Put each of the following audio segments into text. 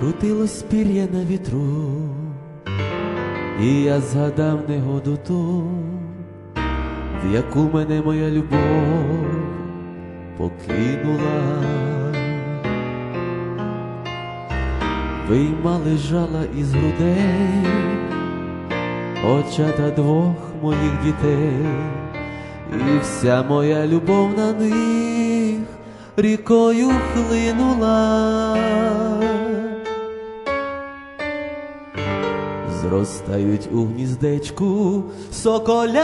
Крутилось пір'я на вітру, і я згадав негоду ту, в яку мене моя любов покинула. Виймали жала із грудей, очата двох моїх дітей, і вся моя любов на них рікою хлинула. Зростають у гніздечку соколята.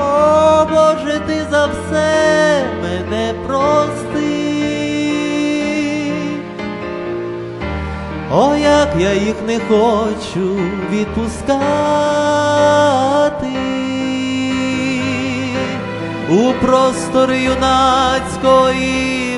О, Боже, ти за все мене прости. О, як я їх не хочу відпускати. У простори юнацької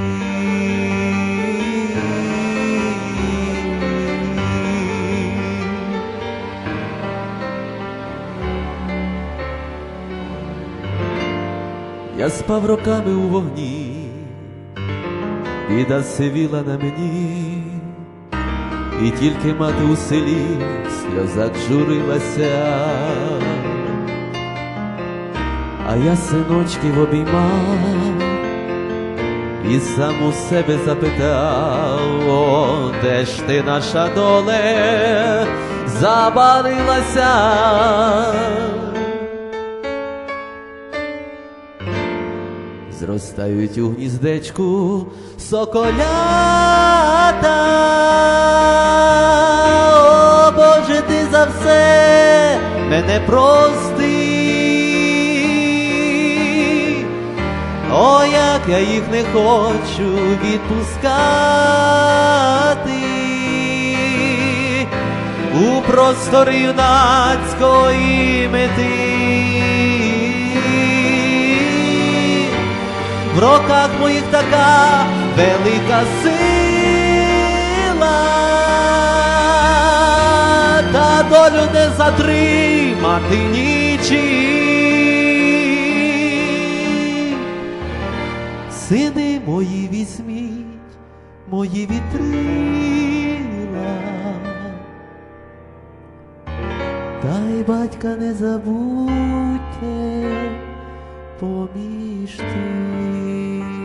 Я спав роками у вогні, біда сивіла на мені, і тільки мати у селі в сльозах журилася, а я синочків обіймав і сам у себе запитав, о, де ж ти наша доле? Забарилася. Зростають у гніздечку соколята. О, Боже, ти за все мене прости. О, як я їх не хочу відпускати. У простори юнацької мети. В моїх така велика сила, та долю не затримати нічим. Сини мої візьміть, мої вітрила, та й батька не забудьте поміж тим.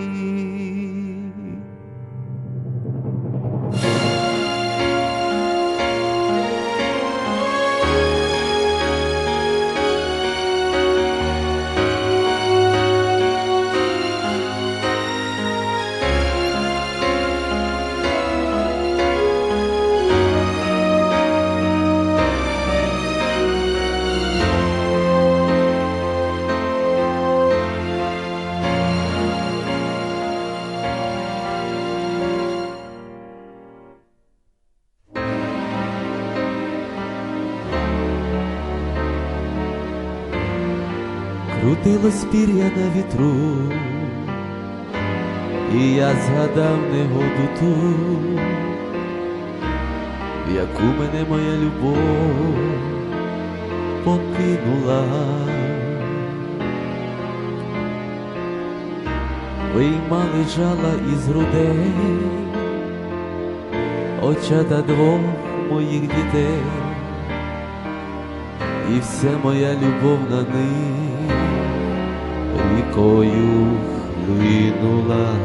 Крутилось пір'я на вітру, і я згадав негоду ту, яку мене моя любов покинула. Виймали жала із грудей, очата двох моїх дітей. І вся моя любов на них рікою хлинула.